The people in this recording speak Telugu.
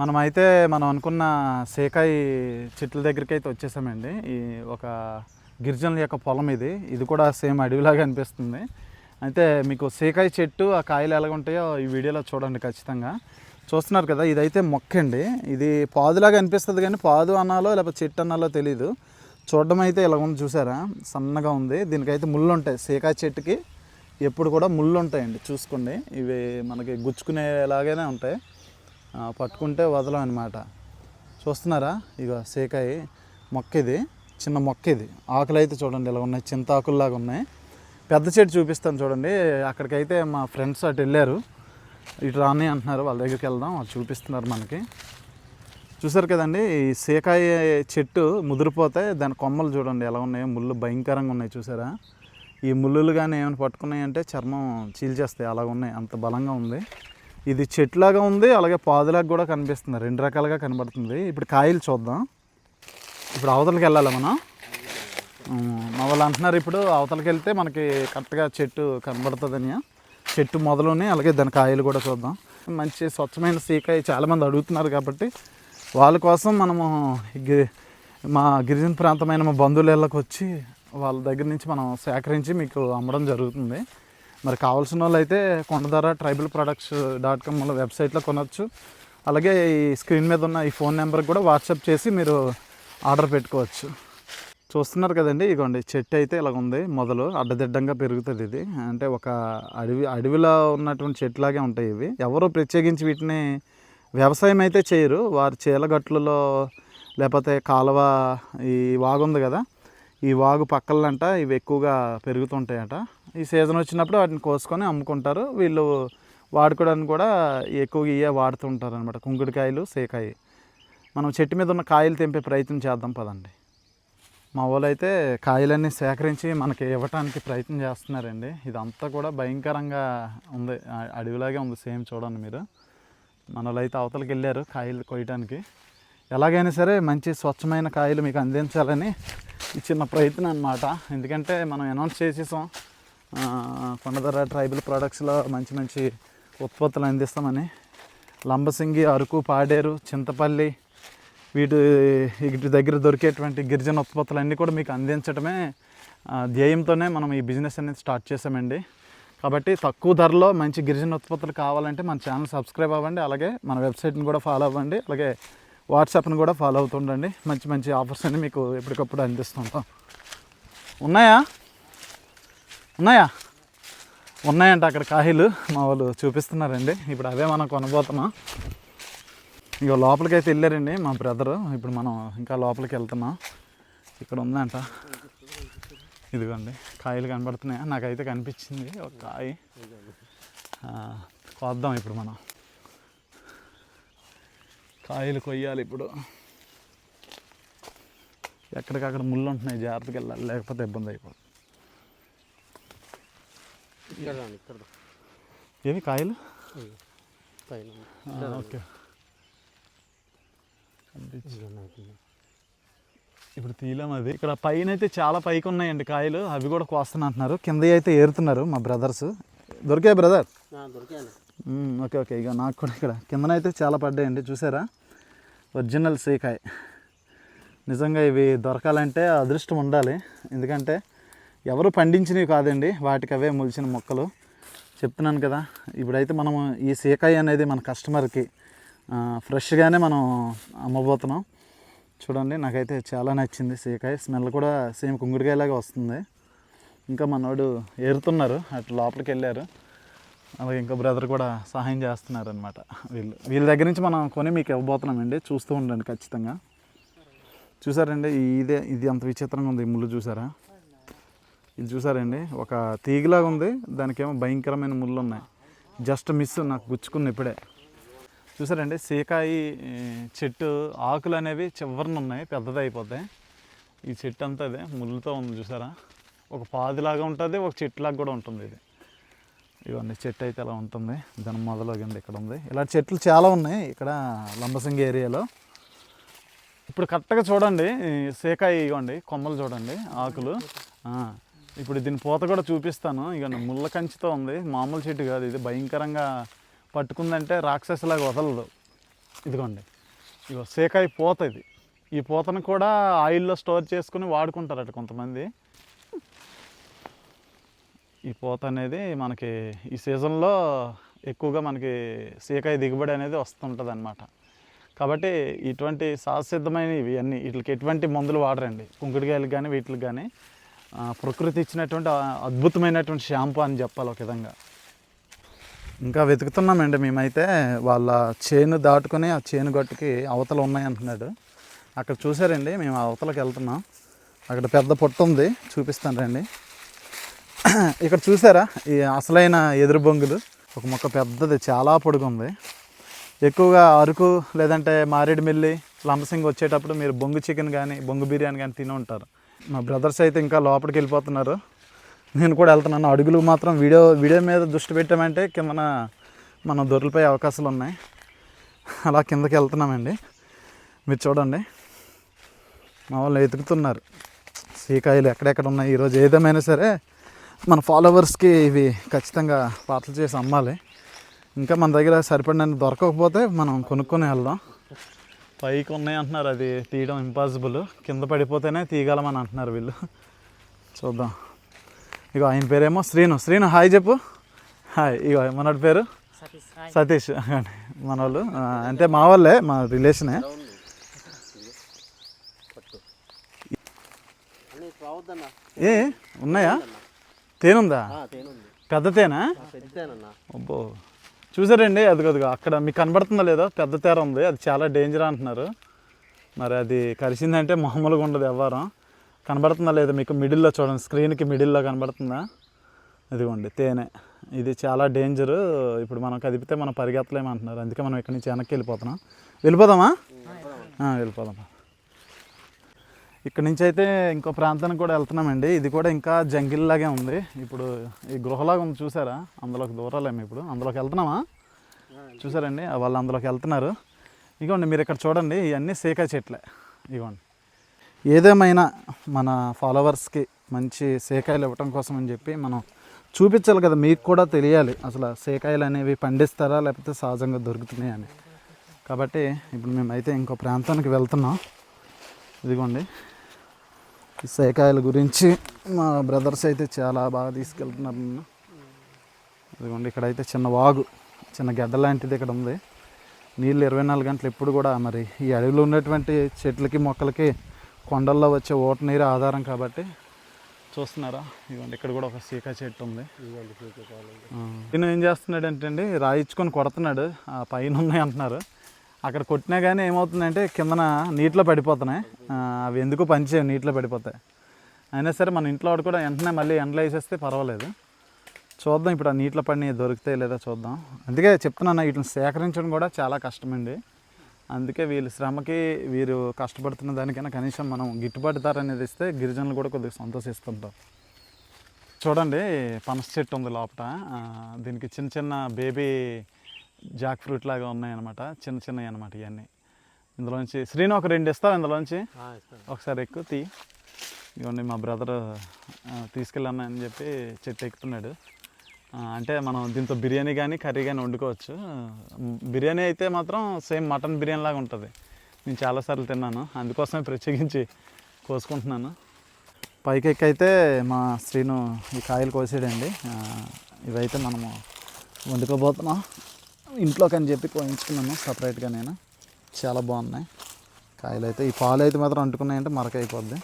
మనమైతే మనం అనుకున్న సేకాయ చెట్ల దగ్గరికి అయితే వచ్చేసామండి. ఈ ఒక గిరిజనుల యొక్క పొలం ఇది. ఇది కూడా సేమ్ అడవిలాగా అనిపిస్తుంది. అయితే మీకు సేకాయ చెట్టు ఆ కాయలు ఎలాగ ఉంటాయో ఈ వీడియోలో చూడండి ఖచ్చితంగా. చూస్తున్నారు కదా ఇదైతే మొక్క అండి. ఇది పాదులాగా అనిపిస్తుంది కానీ పాదు అన్నాలో లేకపోతే చెట్టు అన్నాలో తెలీదు. చూడడం అయితే ఇలా ఉంది చూసారా? సన్నగా ఉంది. దీనికైతే ముళ్ళు ఉంటాయి సేకాయ చెట్టుకి. ఎప్పుడు కూడా ముళ్ళు ఉంటాయండి చూసుకోండి. ఇవి మనకి గుచ్చుకునేలాగానే ఉంటాయి. పట్టుకుంటే వదలం అనమాట చూస్తున్నారా? ఇగో సేకాయ మొక్క ఇది చిన్న మొక్క ఇది ఆకులు అయితే చూడండి ఇలా ఉన్నాయి చింత ఆకుల్లాగా ఉన్నాయి. పెద్ద చెట్టు చూపిస్తాను చూడండి. అక్కడికైతే మా ఫ్రెండ్స్ అటు వెళ్ళారు. ఇటు రాని అంటున్నారు వాళ్ళ దగ్గరికి వెళ్దాం వాళ్ళు చూపిస్తున్నారు మనకి. చూసారు కదండి ఈ సేకాయ చెట్టు ముదిరిపోతే దాని కొమ్మలు చూడండి ఎలా ఉన్నాయో ముళ్ళు భయంకరంగా ఉన్నాయి చూసారా? ఈ ముళ్ళులు కానీ ఏమైనా పట్టుకున్నాయంటే చర్మం చీల్చేస్తాయి అలా ఉన్నాయి అంత బలంగా ఉంది. ఇది చెట్లాగా ఉంది అలాగే పాదులాగా కూడా కనిపిస్తుంది. రెండు రకాలుగా కనబడుతుంది. ఇప్పుడు కాయలు చూద్దాం. ఇప్పుడు అవతలకి వెళ్ళాలి మనం? మా వాళ్ళు అంటున్నారు ఇప్పుడు అవతలకి వెళ్తే మనకి కరెక్ట్గా చెట్టు కనబడుతుందని. చెట్టు మొదలుని అలాగే దాని కాయలు కూడా చూద్దాం. మంచి స్వచ్ఛమైన సీకాయ చాలామంది అడుగుతున్నారు కాబట్టి వాళ్ళ కోసం మనము మా గిరిజన ప్రాంతమైన మా బంధువుల ఇళ్ళకి వచ్చి వాళ్ళ దగ్గర నుంచి మనం సేకరించి మీకు అమ్మడం జరుగుతుంది. మరి కావాల్సిన వాళ్ళు అయితే Kondadhara tribal products dot com వెబ్సైట్లో కొనవచ్చు అలాగే ఈ స్క్రీన్ మీద ఉన్న ఈ ఫోన్ నెంబర్కి కూడా వాట్సాప్ చేసి మీరు ఆర్డర్ పెట్టుకోవచ్చు. చూస్తున్నారు కదండి ఇగోండి చెట్టు అయితే ఇలా ఉంది మొదలు అడ్డదిడ్డంగా పెరుగుతుంది ఇది. అంటే ఒక అడవి అడవిలో ఉన్నటువంటి చెట్లాగే ఉంటాయి ఇవి. ఎవరు ప్రత్యేకించి వీటిని వ్యవసాయం అయితే చేయరు. వారి చీలగట్లలో లేకపోతే కాలువ ఈ వాగుంది కదా ఈ వాగు పక్కలంట ఇవి ఎక్కువగా పెరుగుతుంటాయట. ఈ సీజన్ వచ్చినప్పుడు వాటిని కోసుకొని అమ్ముకుంటారు. వీళ్ళు వాడుకోవడానికి కూడా ఎక్కువగా ఇవే వాడుతుంటారు అనమాట కుంకుడుకాయలు సేకాయ. మనం చెట్టు మీద ఉన్న కాయలు తెంపే ప్రయత్నం చేద్దాం పదండి. మా వాళ్ళు అయితే కాయలన్నీ సేకరించి మనకి ఇవ్వటానికి ప్రయత్నం చేస్తున్నారండి. ఇదంతా కూడా భయంకరంగా ఉంది అడవిలాగే ఉంది సేమ్ చూడండి మీరు. మన వాళ్ళు అయితే అవతలకి వెళ్ళారు కాయలు కొయ్యడానికి ఎలాగైనా సరే మంచి స్వచ్ఛమైన కాయలు మీకు అందించాలని ఈ చిన్న ప్రయత్నం అనమాట ఎందుకంటే మనం అనౌన్స్ చేసేసాం. కొండధర కొండదర ట్రైబల్ ప్రొడక్ట్స్లో మంచి మంచి ఉత్పత్తులు అందిస్తామని. లంబసింగి అరకు పాడేరు చింతపల్లి వీటి వీటి దగ్గర దొరికేటువంటి గిరిజన ఉత్పత్తులన్నీ కూడా మీకు అందించడమే ధ్యేయంతోనే మనం ఈ బిజినెస్ అనేది స్టార్ట్ చేసామండి కాబట్టి తక్కువ ధరలో మంచి గిరిజన ఉత్పత్తులు కావాలంటే మన ఛానల్ సబ్స్క్రైబ్ అవ్వండి. అలాగే మన వెబ్సైట్ని కూడా ఫాలో అవ్వండి. అలాగే వాట్సాప్ని కూడా ఫాలో అవుతుండండి. మంచి మంచి ఆఫర్స్ అన్ని మీకు ఎప్పటికప్పుడు అందిస్తుంటాం. ఉన్నాయా? ఉన్నాయా? ఉన్నాయంట అక్కడ కాయలు మా వాళ్ళు చూపిస్తున్నారండి. ఇప్పుడు అవే మనం కొనబోతున్నాం. ఇక లోపలికి అయితే వెళ్ళారండి మా బ్రదరు. ఇప్పుడు మనం ఇంకా లోపలికి వెళ్తున్నాం. ఇక్కడ ఉందంట. ఇదిగోండి. కాయలు కనబడుతున్నాయా? నాకైతే కనిపించింది. ఒక కాయ. కోద్దాం ఇప్పుడు మనం. కాయలు కొయ్యాలి ఇప్పుడు. ఎక్కడికక్కడ ముళ్ళు ఉంటున్నాయి జాగ్రత్తగా వెళ్ళాలి లేకపోతే ఇబ్బంది అయిపోతుంది. ఏవి కాయలు? ఓకే. ఇప్పుడు తీయలేం అది ఇక్కడ పైన అయితే చాలా పైకి ఉన్నాయండి కాయలు. అవి కూడా కోస్తున్నా అంటున్నారు. కింద అయితే ఏరుతున్నారు మా బ్రదర్స్. దొరికాయి బ్రదర్? ఆ, దొరికాయండి. Okay okay. ఇక నాకు కూడా ఇక్కడ కిందనైతే చాలా పడ్డాయండి. చూసారా? ఒరిజినల్ సీకాయ్. నిజంగా ఇవి దొరకాలంటే అదృష్టం ఉండాలి. ఎందుకంటే ఎవరు పండించినవి కాదండి వాటికి అవే మొలిచిన మొక్కలు. చెప్తున్నాను కదా ఇప్పుడైతే మనము ఈ సీకాయ అనేది మన కస్టమర్కి ఫ్రెష్గానే మనం అమ్మబోతున్నాం. చూడండి నాకైతే చాలా నచ్చింది సీకాయ. స్మెల్ కూడా సేమ్ కుంగుడికాయలాగా వస్తుంది. ఇంకా మనోడు ఏరుతున్నారు అటు లోపలికి వెళ్ళారు. అలాగే ఇంకో బ్రదర్ కూడా సహాయం చేస్తున్నారనమాట వీళ్ళు వీళ్ళ దగ్గర నుంచి మనం కొని మీకు ఇవ్వబోతున్నామండి. చూస్తూ ఉండండి ఖచ్చితంగా. చూసారండి ఇదే ఇది అంత విచిత్రంగా ఉంది ముళ్ళు చూసారా? ఇది చూసారండి ఒక తీగలాగా ఉంది. దానికేమో భయంకరమైన ముళ్ళు ఉన్నాయి. జస్ట్ మిస్ నాకు గుచ్చుకున్న ఇప్పుడే. చూసారండి సీకాయి చెట్టు ఆకులు అనేవి చివరిన ఉన్నాయి పెద్దది అయిపోతాయి ఈ చెట్టు అంతా అదే ముళ్ళుతో ఉంది చూసారా? ఒక పాదిలాగా ఉంటుంది ఒక చెట్టులాగా కూడా ఉంటుంది ఇది. ఇవన్నీ చెట్టు అయితే అలా ఉంటుంది. దాని మొదలు కింద ఇక్కడ ఉంది. ఇలా చెట్లు చాలా ఉన్నాయి ఇక్కడ లంబసింగి ఏరియాలో. ఇప్పుడు కరెక్ట్గా చూడండి సేకాయ ఇవ్వండి కొమ్మలు చూడండి ఆకులు. ఇప్పుడు దీని పూత కూడా చూపిస్తాను. ఇక ముళ్ళ కంచితో ఉంది. మామూలు చెట్టు కాదు ఇది. భయంకరంగా పట్టుకుందంటే రాక్షసులాగా వదలదు. ఇదిగోండి. ఇగో సేకాయ పూత ఇది. ఈ పూతను కూడా ఆయిల్లో స్టోర్ చేసుకుని వాడుకుంటారట కొంతమంది. ఈ పూత అనేది మనకి ఈ సీజన్లో ఎక్కువగా మనకి సీకాయ దిగుబడి అనేది వస్తుంటుంది అనమాట కాబట్టి ఇటువంటి సహసిద్ధమైనవి అన్నీ వీటికి ఎటువంటి మందులు వాడరండి. కుంకుడుకాయలకు కానీ వీటికి కానీ ప్రకృతి ఇచ్చినటువంటి అద్భుతమైనటువంటి షాంపూ అని చెప్పాలి ఒక విధంగా. ఇంకా వెతుకుతున్నామండి మేమైతే వాళ్ళ చేను దాటుకొని ఆ చేను గట్టుకి అవతలు ఉన్నాయి అంటున్నాడు. అక్కడ చూసారండి మేము అవతలకి వెళ్తున్నాం. అక్కడ పెద్ద పొట్టు ఉంది చూపిస్తాను రండి. ఇక్కడ చూసారా? ఈ అసలైన ఎదురు బొంగులు. ఒక మొక్క పెద్దది చాలా పొడుగు ఉంది. ఎక్కువగా అరకు లేదంటే మారేడుమిల్లి లంబసింగ్ వచ్చేటప్పుడు మీరు బొంగు చికెన్ కానీ బొంగు బిర్యానీ కానీ తిని ఉంటారు. మా బ్రదర్స్ అయితే ఇంకా లోపలికి వెళ్ళిపోతున్నారు. నేను కూడా వెళ్తున్నాను. అడుగులు మాత్రం వీడియో వీడియో మీద దృష్టి పెట్టామంటే కిందన మనం దొరికిపోయే అవకాశాలు ఉన్నాయి. అలా కిందకి వెళ్తున్నామండి. మీరు చూడండి. మా వాళ్ళు ఎతుకుతున్నారు. సీకాయలు ఎక్కడెక్కడ ఉన్నాయి? ఈరోజు ఏదేమైనా సరే మన ఫాలోవర్స్కి ఇవి ఖచ్చితంగా పాటలు చేసి అమ్మాలి. ఇంకా మన దగ్గర సరిపడినన్ని దొరకకపోతే మనం కొనుక్కొని వెళ్దాం. పైకి ఉన్నాయి అంటున్నారు అది తీయడం ఇంపాసిబుల్ కింద పడిపోతేనే తీయగలమని అంటున్నారు వీళ్ళు. చూద్దాం. ఇగో ఆయన పేరేమో శ్రీను. శ్రీను హాయ్ చెప్పు. హాయ్ ఇగో మనోడి పేరు? సతీష్ మన వాళ్ళు అంటే మా వాళ్ళే మా రిలేషనే ఏ ఉన్నాయా? తేనుందా? పెద్ద తేనా అబ్బో. చూసారండి అది అదిగో అక్కడ మీకు కనబడుతుందో లేదో? పెద్ద తేర ఉంది అది చాలా డేంజర్ అంటున్నారు. మరి అది కలిసిందంటే మామూలుగా ఉండదు వ్యవహారం. కనబడుతుందా లేదా మీకు మిడిల్లో చూడండి స్క్రీన్కి మిడిల్లో కనబడుతుందా? ఇదిగోండి తేనె. ఇది చాలా డేంజర్ ఇప్పుడు మనం కదిపితే మనం పరిగెత్తలేము అంటున్నారు అందుకే మనం ఇక్కడి నుంచి వెనక్కి వెళ్ళిపోతున్నాం. వెళ్ళిపోదామా? ఆ, వెళ్ళిపోదాం ఇక్కడ నుంచి అయితే ఇంకో ప్రాంతానికి కూడా వెళ్తున్నామండి. ఇది కూడా ఇంకా జంగిల్ లాగే ఉంది. ఇప్పుడు ఈ గృహలాగా ఉంది చూసారా? అందులోకి దూరాలేము ఇప్పుడు. అందులోకి వెళ్తున్నామా? చూసారండి? వాళ్ళు అందులోకి వెళ్తున్నారు. ఇగోండి మీరు ఇక్కడ చూడండి. ఇవన్నీ సేకా చెట్లే. ఇగోండి. ఏదేమైనా మన ఫాలోవర్స్కి మంచి సేకాయలు ఇవ్వటం కోసం అని చెప్పి మనం చూపించాలి కదా. మీకు కూడా తెలియాలి. అసలు సేకాయలు అనేవి పండిస్తారా? లేకపోతే సహజంగా దొరుకుతున్నాయి అని. కాబట్టి ఇప్పుడు మేమైతే ఇంకో ప్రాంతానికి వెళ్తున్నాం. ఇదిగోండి. సేకాయల గురించి మా బ్రదర్స్ అయితే చాలా బాగా తీసుకెళ్తున్నారు నన్ను. ఇదిగోండి ఇక్కడైతే చిన్న వాగు చిన్న గడ్డ లాంటిది ఇక్కడ ఉంది. నీళ్ళు ఇరవై నాలుగు గంటలు ఎప్పుడు కూడా మరి ఈ అడవిలో ఉన్నటువంటి చెట్లకి మొక్కలకి కొండల్లో వచ్చే ఓట నీరు ఆధారం కాబట్టి చూస్తున్నారా? ఇదిగోండి ఇక్కడ కూడా ఒక సీకా చెట్టు ఉంది. ఈయన ఏం చేస్తున్నాడు అంటే అండి రాయించుకొని కొడుతున్నాడు. ఆ పైన ఉన్నాయి అంటున్నారు. అక్కడ కొట్టినా కానీ ఏమవుతుందంటే కిందన నీటిలో పడిపోతున్నాయి. అవి ఎందుకు పనిచేయవు? నీటిలో పడిపోతాయి. అయినా సరే మన ఇంట్లో వాడు కూడా వెంటనే మళ్ళీ ఎండలో వేసేస్తే పర్వాలేదు. చూద్దాం ఇప్పుడు ఆ నీటిలో పడిన దొరుకుతాయి లేదా చూద్దాం. అందుకే చెప్తున్నాను వీటిని సేకరించడం కూడా చాలా కష్టమండి. అందుకే వీళ్ళ శ్రమకి వీరు కష్టపడుతున్న దానికైనా కనీసం మనం గిట్టుబాటు ధర అనేది ఇస్తే గిరిజనులు కూడా కొద్దిగా సంతోషిస్తుంటారు. చూడండి పనస చెట్టు ఉంది లోపల దీనికి చిన్న చిన్న బేబీ జాక్ ఫ్రూట్ లాగా ఉన్నాయన్నమాట. చిన్న చిన్నవి అనమాట ఇవన్నీ. ఇందులోంచి శ్రీను ఒక రెండు ఇస్తావు ఇందులోంచి ఒకసారి ఎక్కువ తీ. ఇవ్వండి మా బ్రదర్ తీసుకెళ్ళాను అని చెప్పి చెట్టు ఎక్కుతున్నాడు. అంటే మనం దీంతో బిర్యానీ కానీ కర్రీ కానీ వండుకోవచ్చు. బిర్యానీ అయితే మాత్రం సేమ్ మటన్ బిర్యానీ లాగా ఉంటుంది. నేను చాలాసార్లు తిన్నాను. అందుకోసమే ప్రత్యేకించి కోసుకుంటున్నాను. పైకి ఎక్కి అయితే మా శ్రీను ఈ కాయలు కోసాడండి ఇవైతే మనము వండుకోబోతున్నాం. ఇంట్లోకి అని చెప్పి కోయించుకున్నాను సపరేట్గా నేను చాలా బాగున్నాయి. కాయలు అయితే ఈ పాలు అయితే మాత్రం అంటుకున్నాయంటే మరక అయిపోద్ది